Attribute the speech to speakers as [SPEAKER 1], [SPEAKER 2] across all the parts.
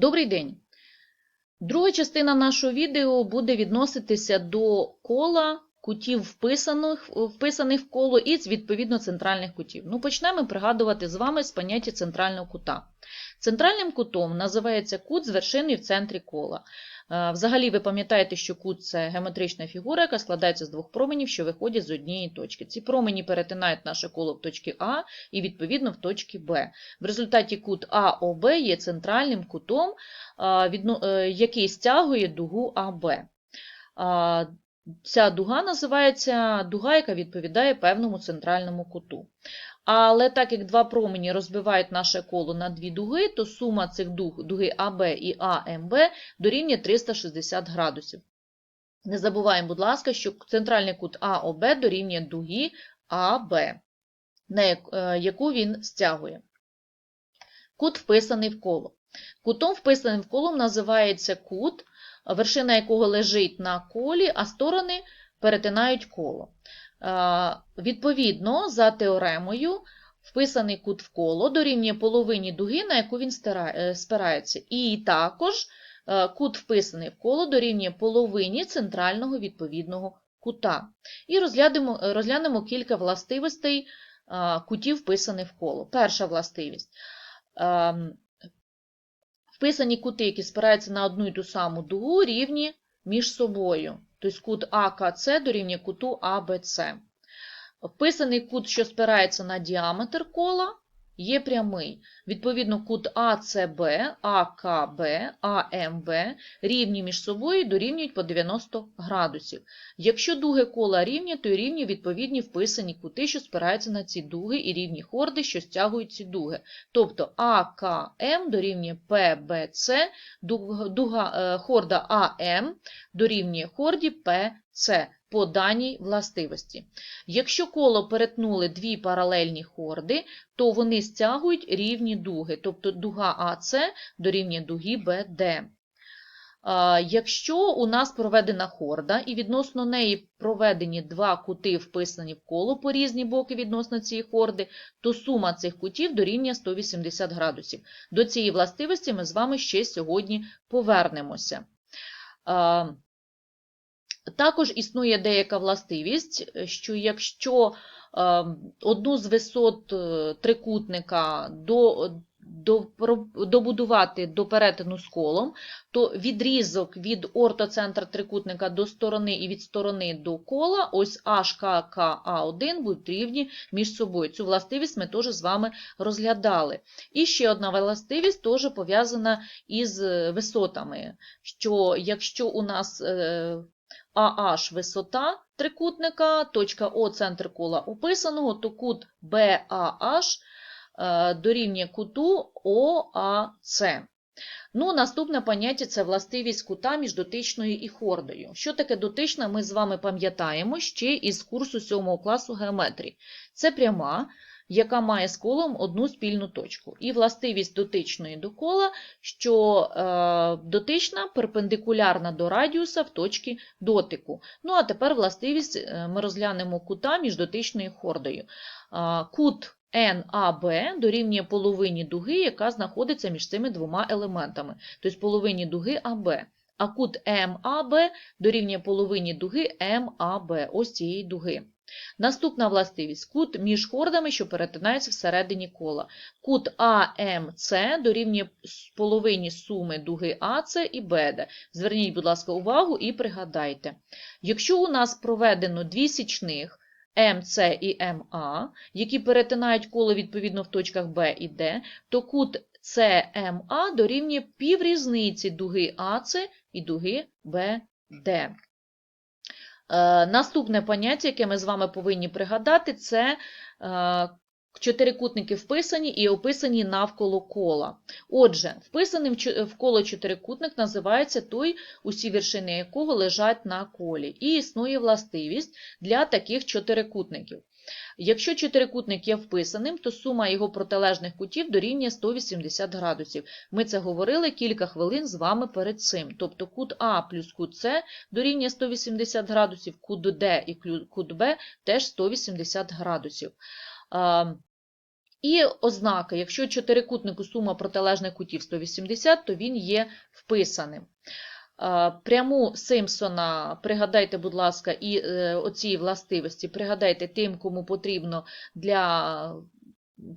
[SPEAKER 1] Добрий день! Друга частина нашого відео буде відноситися до кола кутів вписаних, вписаних в коло і відповідно центральних кутів. Ну, почнемо пригадувати з вами з поняття центрального кута. Центральним кутом називається кут з вершиною в центрі кола. Е, Взагалі, ви пам'ятаєте, що кут це геометрична фігура, яка складається з двох променів, що виходять з однієї точки. Ці промені перетинають наше коло в точці А і відповідно в точці Б. В результаті кут АОБ є центральним кутом, відно- е, який стягує дугу АБ. Ця дуга називається дуга, яка відповідає певному центральному куту. Але так як два промені розбивають наше коло на дві дуги, то сума цих дуг, дуги АБ і АМБ дорівнює 360 градусів. Не забуваємо, будь ласка, що центральний кут АОБ дорівнює дуги АБ, на е, яку він стягує. Кут вписаний в коло. Кутом вписаним в колом називається кут, вершина якого лежить на колі, а сторони перетинають коло. Е, Відповідно, за теоремою, вписаний кут в коло дорівнює половині дуги, на яку він е, спирається. І також е, кут вписаний в коло дорівнює половині центрального відповідного кута. І розглянемо, розглянемо кілька властивостей кутів, вписаних в коло. Перша властивість. Вписані кути, які спираються на одну і ту саму дугу, рівні між собою. Тобто кут АКЦ дорівнює куту АБЦ. Вписаний кут, що спирається на діаметр кола, є прямий. Відповідно, кут АЦБ, АКБ, АМБ рівні між собою дорівнюють по 90 градусів. Якщо дуги кола рівні, то рівні відповідні вписані кути, що спираються на ці дуги, і рівні хорди, що стягують ці дуги. Тобто АКМ дорівнює ПБЦ, дуга, дуга, е, хорда АМ дорівнює хорді ПЦ по даній властивості. Якщо коло перетнули дві паралельні хорди, то вони стягують рівні дуги, тобто дуга АЦ дорівнює дуги БД. Якщо у нас проведена хорда і відносно неї проведені два кути, вписані в коло по різні боки відносно цієї хорди, то сума цих кутів дорівнює 180 градусів. До цієї властивості ми з вами ще сьогодні повернемося. Також існує деяка властивість, що якщо е, одну з висот е, трикутника до, до, добудувати до перетину з колом, то відрізок від ортоцентра трикутника до сторони і від сторони до кола, ось HKKA1 будуть рівні між собою. Цю властивість ми теж з вами розглядали. І ще одна властивість теж пов'язана із е, висотами, що якщо у нас е, AH висота трикутника, точка О центр кола описаного, то кут BAH е, дорівнює куту ОАЦ. Ну, наступне поняття це властивість кута між дотичною і хордою. Що таке дотична, ми з вами пам'ятаємо ще із курсу 7 класу геометрії. Це пряма, яка має з колом одну спільну точку. І властивість дотичної до кола, що е, дотична перпендикулярна до радіуса в точці дотику. Ну, а тепер властивість е, ми розглянемо кута між дотичною хордою. Е, кут NAB дорівнює половині дуги, яка знаходиться між цими двома елементами, тобто половині дуги АБ. А кут MAB дорівнює половині дуги MAB, ось цієї дуги. Наступна властивість кут між хордами, що перетинаються всередині кола. Кут АМЦ дорівнює половині суми дуги АЦ і БД. Зверніть, будь ласка, увагу і пригадайте. Якщо у нас проведено дві січних МЦ і МА, які перетинають коло відповідно в точках Б і Д, то кут СМА дорівнює піврізниці дуги АЦ і дуги БД. Е, Наступне поняття, яке ми з вами повинні пригадати, це е, чотирикутники вписані і описані навколо кола. Отже, вписаним в коло чотирикутник називається той, усі вершини якого лежать на колі. І існує властивість для таких чотирикутників. Якщо чотирикутник є вписаним, то сума його протилежних кутів дорівнює 180 градусів. Ми це говорили кілька хвилин з вами перед цим. Тобто кут А плюс кут С дорівнює 180 градусів, кут Д і кут Б теж 180 градусів. І ознака, якщо чотирикутнику сума протилежних кутів 180, то він є вписаним. Пряму Симпсона пригадайте, будь ласка, і е, оці властивості пригадайте тим, кому потрібно для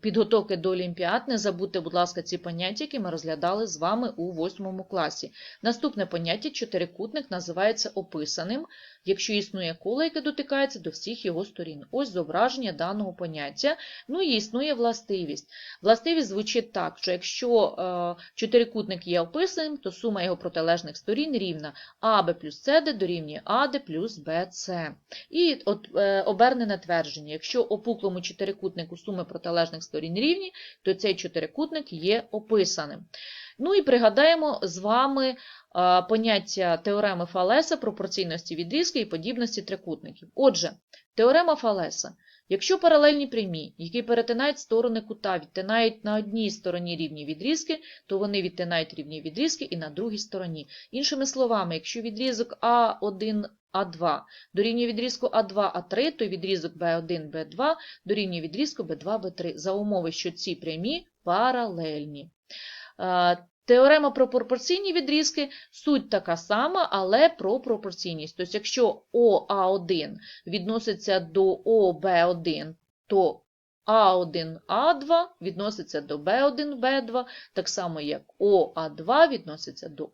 [SPEAKER 1] підготовки до Олімпіад. Не забудьте, будь ласка, ці поняття, які ми розглядали з вами у восьмому класі. Наступне поняття чотирикутник називається описаним, якщо існує коло, яке дотикається до всіх його сторін. Ось зображення даного поняття. Ну і існує властивість. Властивість звучить так, що якщо е, чотирикутник є описаним, то сума його протилежних сторін рівна АБ плюс СД дорівнює АД плюс БЦ. І от, е, обернене твердження. Якщо опуклому чотирикутнику суми протилежних сторін рівні, то цей чотирикутник є описаним. Ну і пригадаємо з вами поняття теореми Фалеса, пропорційності відрізки і подібності трикутників. Отже, теорема Фалеса. Якщо паралельні прямі, які перетинають сторони кута, відтинають на одній стороні рівні відрізки, то вони відтинають рівні відрізки і на другій стороні. Іншими словами, якщо відрізок А1, А2 дорівнює відрізку А2, А3, то відрізок Б1, Б2 дорівнює відрізку Б2, Б3 за умови, що ці прямі паралельні. Теорема про пропорційні відрізки суть така сама, але про пропорційність. Тобто, якщо ОА1 відноситься до ОБ1, то А1А2 відноситься до Б1, Б2, так само як ОА2 відноситься до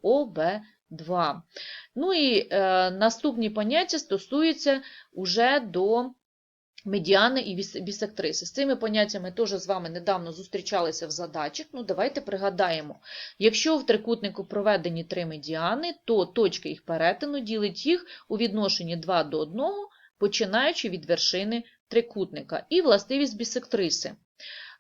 [SPEAKER 1] ОБ2. Ну і е, наступні поняття стосуються уже до медіани і бісектриси. З цими поняттями теж з вами недавно зустрічалися в задачах. Ну, давайте пригадаємо. Якщо в трикутнику проведені три медіани, то точка їх перетину ділить їх у відношенні 2 до 1, починаючи від вершини трикутника. І властивість бісектриси.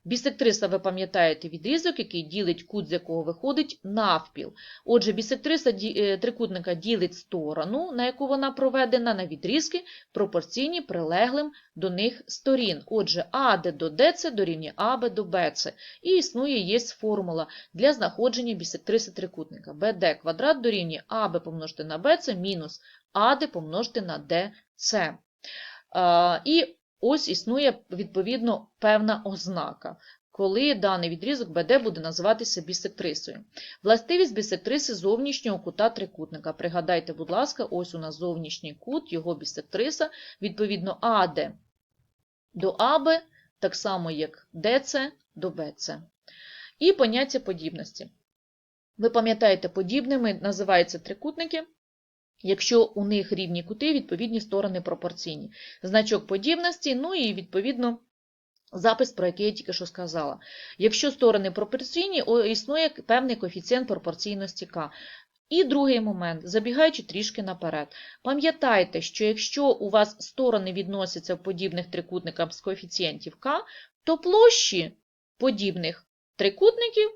[SPEAKER 1] Бісектриса, ви пам'ятаєте, відрізок, який ділить кут, з якого виходить навпіл. Отже, бісектриса е, трикутника ділить сторону, на яку вона проведена, на відрізки, пропорційні прилеглим до них сторін. Отже, АД до ДЦ дорівнює АБ до БЦ. І існує є формула для знаходження бісектриси трикутника. БД квадрат дорівнює АБ помножити на БЦ мінус АД помножити на ДЦ. І ось існує, відповідно, певна ознака, коли даний відрізок БД буде називатися бісектрисою. Властивість бісектриси зовнішнього кута трикутника. Пригадайте, будь ласка, ось у нас зовнішній кут, його бісектриса, відповідно, АД до АБ, так само як ДЦ до БЦ. І поняття подібності. Ви пам'ятаєте, подібними називаються трикутники, якщо у них рівні кути, відповідні сторони пропорційні. Значок подібності, ну і відповідно запис, про який я тільки що сказала. Якщо сторони пропорційні, існує певний коефіцієнт пропорційності К. І другий момент, забігаючи трішки наперед. Пам'ятайте, що якщо у вас сторони відносяться в подібних трикутниках з коефіцієнтів К, то площі подібних трикутників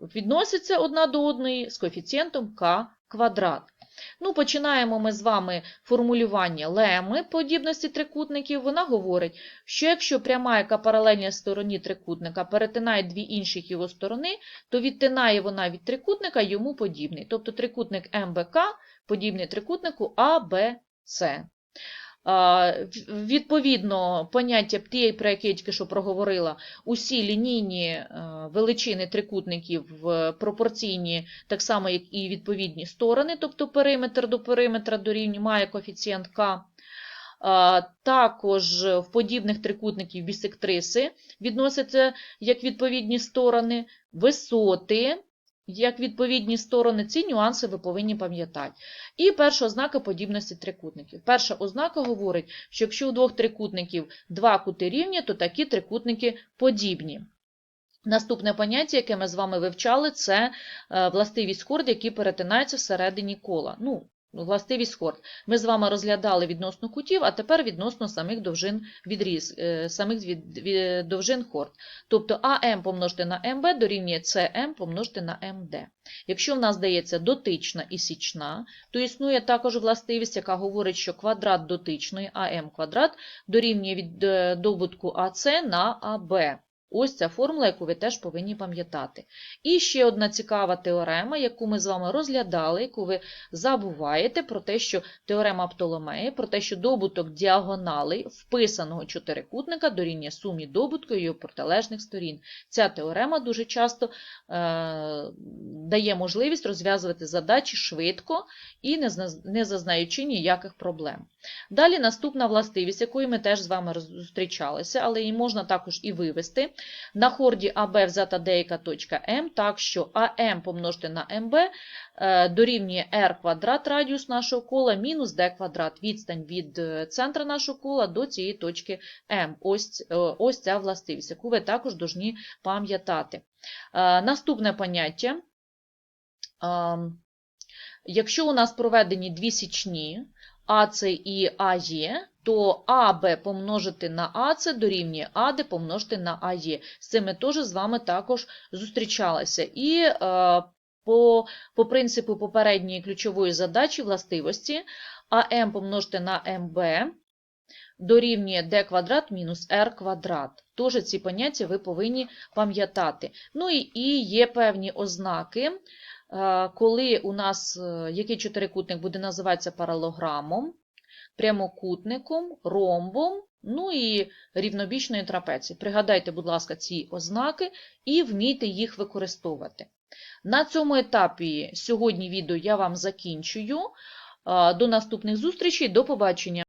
[SPEAKER 1] відносяться одна до одної з коефіцієнтом К квадрат. Ну, починаємо ми з вами формулювання леми подібності трикутників. Вона говорить, що якщо пряма, яка паралельна стороні трикутника, перетинає дві інших його сторони, то відтинає вона від трикутника йому подібний. Тобто трикутник МБК подібний трикутнику АБЦ. Відповідно, поняття тієї, про яке я тільки що проговорила, усі лінійні е, величини трикутників пропорційні, так само, як і відповідні сторони, тобто периметр до периметра дорівнює має коефіцієнт К. Також в подібних трикутників бісектриси відносяться як відповідні сторони, висоти, як відповідні сторони. Ці нюанси ви повинні пам'ятати. І перша ознака подібності трикутників. Перша ознака говорить, що якщо у двох трикутників два кути рівні, то такі трикутники подібні. Наступне поняття, яке ми з вами вивчали, це е, властивість хорд, які перетинаються всередині кола. Ну, властивість хорд. Ми з вами розглядали відносно кутів, а тепер відносно самих довжин відріз, е, самих від, від- довжин хорд. Тобто АМ помножити на МБ дорівнює СМ помножити на МД. Якщо в нас дається дотична і січна, то існує також властивість, яка говорить, що квадрат дотичної АМ квадрат дорівнює від е, добутку АС на АБ. Ось ця формула, яку ви теж повинні пам'ятати. І ще одна цікава теорема, яку ми з вами розглядали, яку ви забуваєте про те, що теорема Птоломея, про те, що добуток діагоналей вписаного чотирикутника дорівнює сумі добутку його протилежних сторін. Ця теорема дуже часто е, дає можливість розв'язувати задачі швидко і не, не зазнаючи ніяких проблем. Далі наступна властивість, якою ми теж з вами зустрічалися, але її можна також і вивести. На хорді АБ взята деяка точка М, так що АМ помножити на МБ е, дорівнює r квадрат радіус нашого кола мінус d квадрат відстань від е, центра нашого кола до цієї точки М. Ось, е, ось ця властивість, яку ви також повинні пам'ятати. Наступне поняття. Якщо у нас проведені дві січні АЦ і АЄ, то АБ помножити на АЦ дорівнює АД помножити на АЄ. З цим ми теж з вами також зустрічалися. І е, по, по принципу попередньої ключової задачі властивості АМ помножити на МБ дорівнює d квадрат мінус r квадрат. Тож ці поняття ви повинні пам'ятати. Ну і, і є певні ознаки, коли у нас е, який чотирикутник буде називатися паралограмом, прямокутником, ромбом, ну і рівнобічною трапецією. Пригадайте, будь ласка, ці ознаки і вмійте їх використовувати. На цьому етапі сьогодні відео я вам закінчую. Е, До наступних зустрічей, до побачення!